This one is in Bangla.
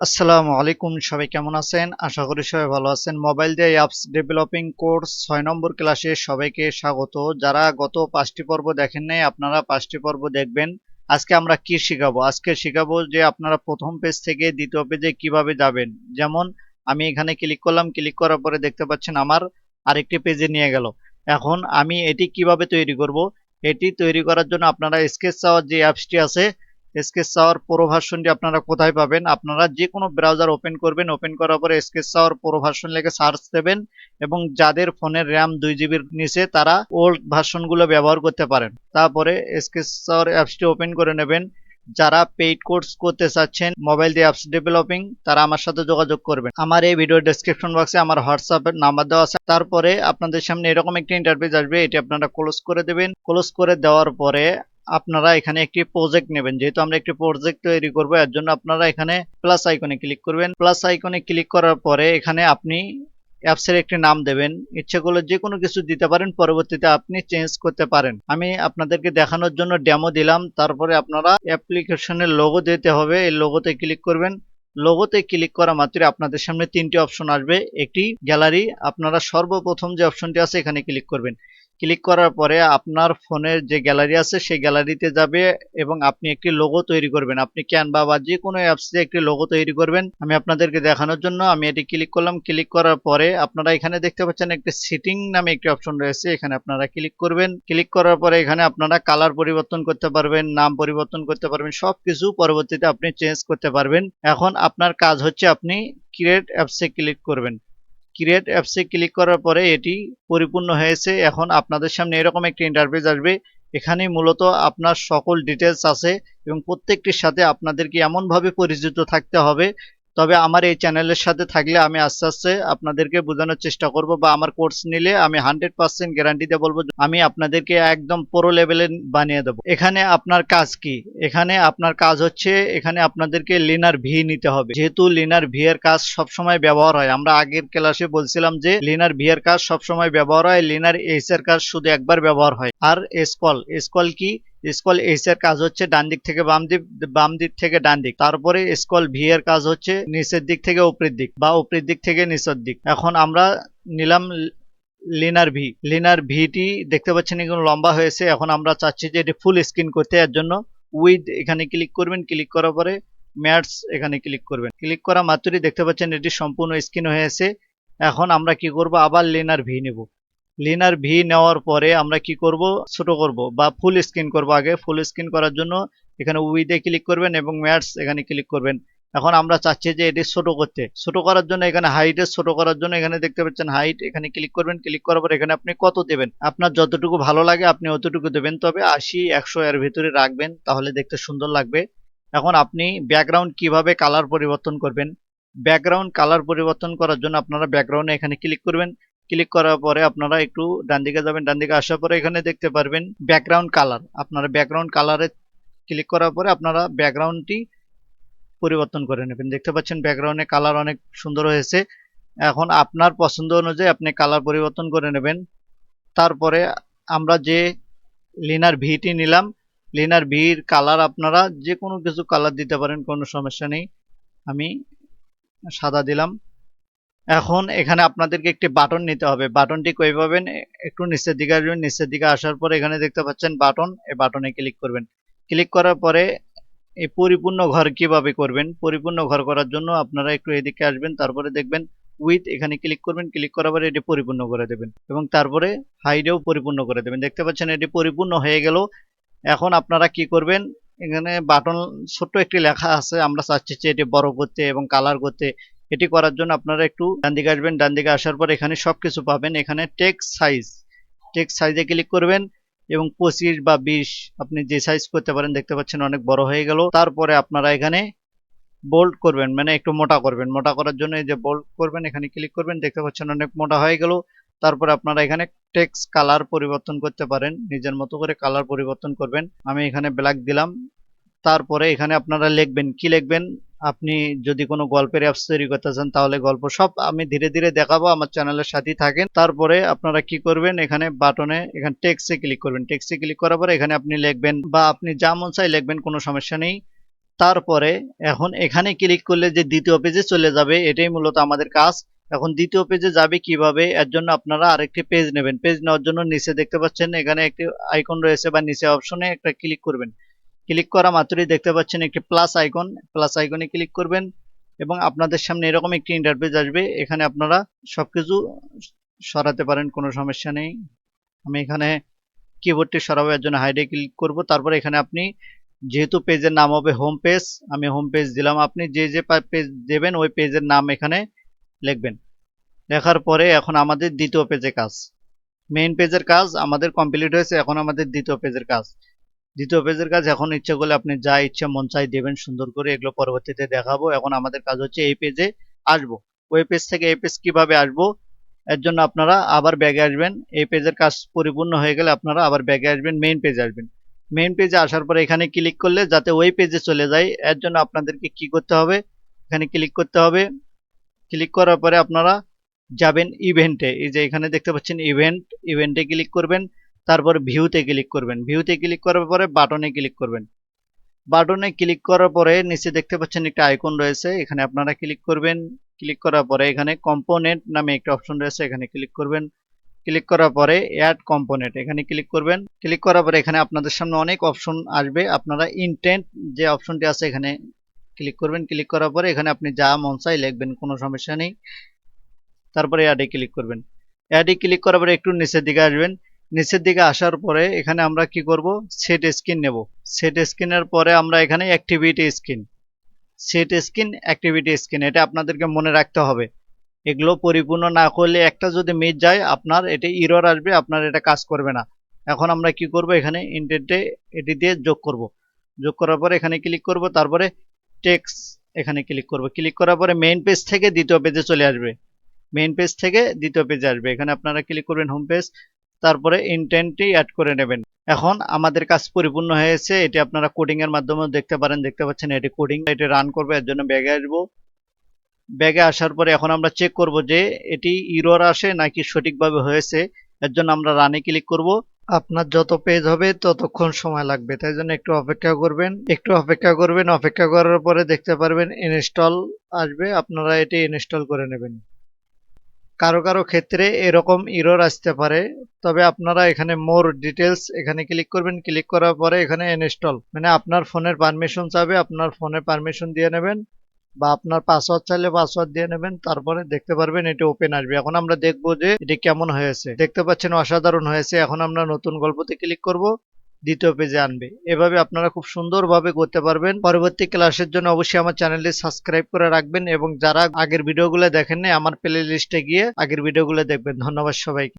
আসসালামু আলাইকুম, সবাই কেমন আছেন? আশা করি সবাই ভালো আছেন। মোবাইল দিয়ে অ্যাপস ডেভেলপিং কোর্স ছয় নম্বর ক্লাসে সবাইকে স্বাগত। যারা গত পাঁচটি পর্ব দেখেন নাই, আপনারা পাঁচটি পর্ব দেখবেন। আজকে আমরা কি শিখাবো? আজকে শিখাবো যে আপনারা প্রথম পেজ থেকে দ্বিতীয় পেজে কীভাবে যাবেন। যেমন, আমি এখানে ক্লিক করলাম ক্লিক করার পরে দেখতে পাচ্ছেন আমার আরেকটি পেজে নিয়ে গেল। এখন আমি এটি কীভাবে তৈরি করব? এটি তৈরি করার জন্য আপনারা স্কেচ চাওয়ার যে অ্যাপসটি আছে স্কেচ সাওয়ার প্রো ভার্সনটি আপনারা কোথায় পাবেন? আপনারা যে কোনো ব্রাউজার ওপেন করবেন ওপেন করার পরে স্কেচ সাওয়ার প্রো ভার্সন লিখে সার্চ দেবেন এবং যাদের ফোনের র্যাম দুই জিবির নিচে তারা ওল্ড ভার্সনগুলো ব্যবহার করতে পারেন। তারপরে স্কেচ সাওয়ার অ্যাপসটি ওপেন করে নেবেন। যারা পেইড কোর্স করতে চাচ্ছেন মোবাইল দিয়ে অ্যাপস ডেভেলপিং তারা আমার সাথে যোগাযোগ করবেন। আমার এই ভিডিও ডেসক্রিপশন বক্সে আমার হোয়াটসঅ্যাপের নাম্বার দেওয়া আছে। তারপরে আপনাদের সামনে এরকম একটি ইন্টারভিউ আসবে, এটি আপনারা ক্লোজ করে দেবেন। ক্লোজ করে দেওয়ার পরে আপনারা এখানে একটি প্রজেক্ট নেবেন। যেহেতু আমরা একটি প্রজেক্ট তৈরি করব, এর জন্য আপনারা এখানে প্লাস আইকনে ক্লিক করবেন। প্লাস আইকনে ক্লিক করার পরে এখানে আপনি অ্যাপসের একটি নাম দেবেন। ইচ্ছে করলে যে কোনো কিছু দিতে পারেন, পরবর্তীতে আপনি চেঞ্জ করতে পারেন। আমি আপনাদেরকে দেখানোর জন্য ডেমো দিলাম। তারপরে আপনারা অ্যাপ্লিকেশনের লোগো দিতে হবে। এই লোগোতে ক্লিক করবেন। লোগোতে ক্লিক করা মাত্রই আপনাদের সামনে তিনটি অপশন আসবে। একটি গ্যালারি আপনারা সর্বপ্রথম যে অপশনটি আছে, এখানে ক্লিক করবেন। ক্লিক করার পরে আপনার ফোনের যে গ্যালারি আছে, সেই গ্যালারিতে যাবে এবং আপনি একটি লোগো তৈরি করবেন। আপনি ক্যানভা বা যে কোনো অ্যাপসে একটি লোগো তৈরি করবেন। আমি আপনাদেরকে দেখানোর জন্য আমি এটি ক্লিক করলাম। ক্লিক করার পরে আপনারা এখানে দেখতে পাচ্ছেন একটি সিটিং নামে একটি অপশন রয়েছে। এখানে আপনারা ক্লিক করবেন। ক্লিক করার পরে এখানে আপনারা কালার পরিবর্তন করতে পারবেন, নাম পরিবর্তন করতে পারবেন, সবকিছু পরবর্তীতে আপনি চেঞ্জ করতে পারবেন। এখন আপনার কাজ হচ্ছে আপনি ক্রিয়েট অ্যাপসে ক্লিক করবেন। ক্রিয়েট অ্যাপসে ক্লিক করার পরে এটি পরিপূর্ণ হয়েছে। এখন আপনাদের সামনে এরকম একটি ইন্টারফেস আসবে। এখানে মূলত আপনার সকল ডিটেলস আছে এবং প্রত্যেকটির সাথে আপনাদেরকে এমনভাবে পরিচিত থাকতে হবে তবে আমার এই চ্যানেলের সাথে থাকলে আমি আস্তে আস্তে আপনাদেরকে বোঝানোর চেষ্টা করব বা আমার কোর্স নিলে আমি হান্ড্রেড পার্সেন্ট গ্যারান্টি দিয়ে বলব আমি আপনাদেরকে একদম পুরো লেভেলে বানিয়ে দেবো। এখানে আপনার কাজ কি? এখানে আপনার কাজ হচ্ছে, এখানে আপনাদেরকে লিনার ভি নিতে হবে। যেহেতু লিনার ভি এর কাজ সবসময় ব্যবহার হয়, আমরা আগের ক্লাসে বলছিলাম যে লিনার ভি এর কাজ সবসময় ব্যবহার হয় লিনার এইচ এর কাজ শুধু একবার ব্যবহার হয়। আর স্কল স্কল কি? স্কল এইচ এর কাজ হচ্ছে ডান দিক থেকে বাম দিক বাম দিক থেকে ডান দিক। তারপরে স্কল ভি এর কাজ হচ্ছে নিচের দিক থেকে উপরের দিক বা উপরের দিক থেকে নিচের দিক। এখন আমরা নিলাম লিনার ভি লিনার ভিটি দেখতে পাচ্ছেন এগুলো লম্বা হয়েছে। এখন আমরা চাচ্ছি যে এটি ফুল স্ক্রিন করতে। এর জন্য উইথ এখানে ক্লিক করবেন। ক্লিক করার পরে ম্যাটস এখানে ক্লিক করবেন। ক্লিক করা মাত্রই দেখতে পাচ্ছেন এটি সম্পূর্ণ স্ক্রিন হয়েছে এখন আমরা কি করব? আবার লিনার ভি নেব। লিনার ভি নেওয়ার পরে আমরা কি করব? ছোট করব বা ফুল স্ক্রিন করব আগে। ফুল স্ক্রিন করার জন্য এখানে উইথে ক্লিক করবেন এবং ম্যাটস এখানে ক্লিক করবেন। এখন আমরা চাচ্ছি যে এটি ছোট করতে। ছোট করার জন্য এখানে হাইটে ছোট করার জন্য এখানে দেখতে পাচ্ছেন হাইট এখানে ক্লিক করবেন। ক্লিক করার পর এখানে আপনি কত দেবেন? আপনার যতটুকু ভালো লাগে আপনি অতটুকু দেবেন। তবে আশি, একশো এর ভিতরে রাখবেন, তাহলে দেখতে সুন্দর লাগবে। এখন আপনি ব্যাকগ্রাউন্ড কীভাবে কালার পরিবর্তন করবেন? ব্যাকগ্রাউন্ড কালার পরিবর্তন করার জন্য আপনারা ব্যাকগ্রাউন্ডে এখানে ক্লিক করবেন। ক্লিক করার পরে আপনারা একটু ডান দিকে যাবেন, ডান দিকে আসার পরে এখানে দেখতে পারবেন ব্যাকগ্রাউন্ড কালার আপনারা ব্যাকগ্রাউন্ড কালারে ক্লিক করার পরে আপনারা ব্যাকগ্রাউন্ডটি পরিবর্তন করে নেবেন। দেখতে পাচ্ছেন ব্যাকগ্রাউন্ডে কালার অনেক সুন্দর হয়েছে। এখন আপনার পছন্দ অনুযায়ী আপনি কালার পরিবর্তন করে নেবেন। তারপরে আমরা যে লিনার ভিটি নিলাম লিনার ভির কালার আপনারা যে কোনো কিছু কালার দিতে পারেন, কোনো সমস্যা নেই। আমি সাদা দিলাম। এখন এখানে আপনাদেরকে একটি বাটন নিতে হবে। বাটনটি কই পাবেন? একটু নিচের দিকে আসবেন। নিচের দিকে আসার পরে এখানে দেখতে পাচ্ছেন বাটন। এই বাটনে ক্লিক করবেন। ক্লিক করার পরে এই পরিপূর্ণ ঘর কীভাবে করবেন? পরিপূর্ণ ঘর করার জন্য আপনারা একটু এদিকে আসবেন, তারপরে দেখবেন উইথ এখানে ক্লিক করবেন। ক্লিক করার পরে এটি পরিপূর্ণ করে দেবেন এবং তারপরে হাইডেও পরিপূর্ণ করে দেবেন। দেখতে পাচ্ছেন এটি পরিপূর্ণ হয়ে গেল। এখন আপনারা কি করবেন? এখানে বাটন ছোট্ট একটি লেখা আছে। আমরা চাচ্ছি যে এটি বড় করতে এবং কালার করতে। এটি করার জন্য আপনারা একটু ডান দিকে আসবেন, ডান দিকে আসার পর এখানে সবকিছু পাবেন। এখানে টেক্স সাইজ টেক্স সাইজে ক্লিক করবেন এবং পঁচিশ বা বিশ, আপনি যে সাইজ করতে পারেন, দেখতে পাচ্ছেন অনেক বড় হয়ে গেল। তারপরে আপনারা এখানে বোল্ড করবেন মানে একটু মোটা করবেন। মোটা করার জন্য এই যে বোল্ড করবেন, এখানে ক্লিক করবেন, দেখতে পাচ্ছেন অনেক মোটা হয়ে গেল। তারপরে আপনারা এখানে টেক্স কালার পরিবর্তন করতে পারেন, নিজের মতো করে কালার পরিবর্তন করবেন। আমি এখানে ব্ল্যাক দিলাম। তারপরে এখানে আপনারা লিখবেন, কি লিখবেন? আপনি যদি কোনো গল্পের অ্যাপস তৈরি করতে চান তাহলে গল্প সব আমি ধীরে ধীরে দেখাবো, আমার চ্যানেলের সাথেই থাকেন। তারপরে আপনারা কি করবেন? এখানে বাটনে এখানে টেক্সে ক্লিক করবেন। টেক্সে ক্লিক করার পরে এখানে আপনি লিখবেন, বা আপনি যা মন চাই লিখবেন, কোনো সমস্যা নেই। তারপরে এখন এখানে ক্লিক করলে যে দ্বিতীয় পেজে চলে যাবে, এটাই মূলত আমাদের কাজ। এখন দ্বিতীয় পেজে যাবে কীভাবে? এর জন্য আপনারা আরেকটি পেজ নেবেন। পেজ নেওয়ার জন্য নিচে দেখতে পাচ্ছেন, এখানে একটি আইকন রয়েছে, বা নিচে অপশনে একটা ক্লিক করবেন। ক্লিক করা মাত্রই দেখতে পাচ্ছেন একটি প্লাস আইকন প্লাস আইকনে ক্লিক করবেন এবং আপনাদের সামনে এরকম একটি ইন্টারফেস আসবে। এখানে আপনারা সবকিছু সরাতে পারেন, কোনো সমস্যা নেই। আমি এখানে কিবোর্ডটি সরাবো এর জন্য হাইডে ক্লিক করব। তারপর এখানে আপনি যেহেতু পেজের নাম হবে হোম পেজ আমি হোম পেজ দিলাম। আপনি যে যে পেজ দেবেন, ওই পেজের নাম এখানে লিখবেন। লেখার পরে এখন আমাদের দ্বিতীয় পেজে কাজ। মেইন পেজের কাজ আমাদের কমপ্লিট হয়েছে, এখন আমাদের দ্বিতীয় পেজের কাজ। দ্বিতীয় পেজের কাজ, এখন ইচ্ছে করলে আপনি যা ইচ্ছা মন চাই দেবেন, সুন্দর করে এগুলো পরবর্তীতে দেখাবো। এখন আমাদের কাজ হচ্ছে এই পেজে আসব। ওই পেজ থেকে এই পেজ কীভাবে আসব, এর জন্য আপনারা আবার ব্যাগে আসবেন। এই পেজের কাজ পরিপূর্ণ হয়ে গেলে আপনারা আবার ব্যাগে আসবেন মেইন পেজে আসবেন। মেইন পেজে আসার পরে এখানে ক্লিক করলে যাতে ওই পেজে চলে যায়, এর জন্য আপনাদেরকে কি করতে হবে? এখানে ক্লিক করতে হবে। ক্লিক করার পরে আপনারা যাবেন ইভেন্টে এই যে এখানে দেখতে পাচ্ছেন ইভেন্ট ইভেন্টে ক্লিক করবেন। তারপর ভিউতে ক্লিক করবেন। ভিউতে ক্লিক করার পরে বাটনে ক্লিক করবেন। বাটনে ক্লিক করার পরে নিচে দেখতে পাচ্ছেন একটা আইকন রয়েছে, এখানে আপনারা ক্লিক করবেন। ক্লিক করার পরে এখানে কম্পোনেন্ট নামে একটা অপশন রয়েছে, এখানে ক্লিক করবেন। ক্লিক করার পরে অ্যাড কম্পোনেন্ট এখানে ক্লিক করবেন। ক্লিক করার পরে এখানে আপনাদের সামনে অনেক অপশন আসবে। আপনারা ইনটেন্ট যে অপশনটি আছে এখানে ক্লিক করবেন। ক্লিক করার পরে এখানে আপনি যা মন চাই লিখবেন, কোনো সমস্যা নেই। তারপরে অ্যাডে ক্লিক করবেন। অ্যাডে ক্লিক করার পরে একটু নিচের দিকে আসবেন। নিচের দিকে আসার পরে এখানে আমরা কি করব? সেট স্ক্রিন নেব। সেট স্ক্রিনের পরে আমরা এখানে activity screen set screen activity screen এটা আপনাদেরকে মনে রাখতে হবে। এগুলো পরিপূর্ণ না করলে একটা যদি মিস যায়, আপনার এটা ইরর আসবে, আপনার এটা কাজ করবে না। এখন আমরা কি করব? এখানে ইন্টেন্টে এটি দিয়ে যোগ করব। যোগ করার পরে এখানে ক্লিক করব, তারপরে টেক্স এখানে ক্লিক করব। ক্লিক করার পরে মেইন পেজ থেকে দ্বিতীয় পেজে চলে আসবে। মেইন পেজ থেকে দ্বিতীয় পেজে আসবে। এখানে আপনারা ক্লিক করবেন হোম পেজ তারপরে ইন্টেন্টটি অ্যাড করে নেবেন। এখন আমাদের কাজ পরিপূর্ণ হয়েছে, এটি আপনারা কোডিং এর মাধ্যমেও দেখতে পারেন, দেখতে পাচ্ছেন এটি কোডিং এটি রান করবে, এর জন্য ব্যাগে আসব। ব্যাগে আসার পরে এখন আমরা চেক করব যে এটি ইরর আসে নাকি সঠিকভাবে হয়েছে, এর জন্য আমরা রানে ক্লিক করব। আপনার যত পেজ হবে ততক্ষণ সময় লাগবে, তাই জন্য একটু অপেক্ষা করবেন, একটু অপেক্ষা করবেন, অপেক্ষা করার পরে দেখতে পারবেন ইনস্টল আসবে, আপনারা এটি ইনস্টল করে নেবেন। কারও কারও ক্ষেত্রে এরকম ইরর আসতে পারে। তবে আপনারা এখানে মোর ডিটেলস এখানে ক্লিক করবেন। ক্লিক করার পরে এখানে ইনস্টল মানে আপনার ফোনের পারমিশন চাবে আপনার ফোনে পারমিশন দিয়ে নেবেন বা আপনার পাসওয়ার্ড চাইলে পাসওয়ার্ড দিয়ে নেবেন। তারপরে দেখতে পারবেন এটি ওপেন আসবে। এখন আমরা দেখব যে এটি কেমন হয়েছে। দেখতে পাচ্ছেন অসাধারণ হয়েছে। এখন আমরা নতুন গল্পতে ক্লিক করব। দ্বিতীয় পেজে আনবে। এভাবে আপনারা খুব সুন্দরভাবে করতে পারবেন। পরবর্তী ক্লাসের জন্য অবশ্যই আমার চ্যানেলটি সাবস্ক্রাইব করে রাখবেন এবং যারা আগের ভিডিওগুলো দেখেন নাই আমার প্লে লিস্টে গিয়ে আগের ভিডিওগুলো দেখবেন। ধন্যবাদ সবাইকে।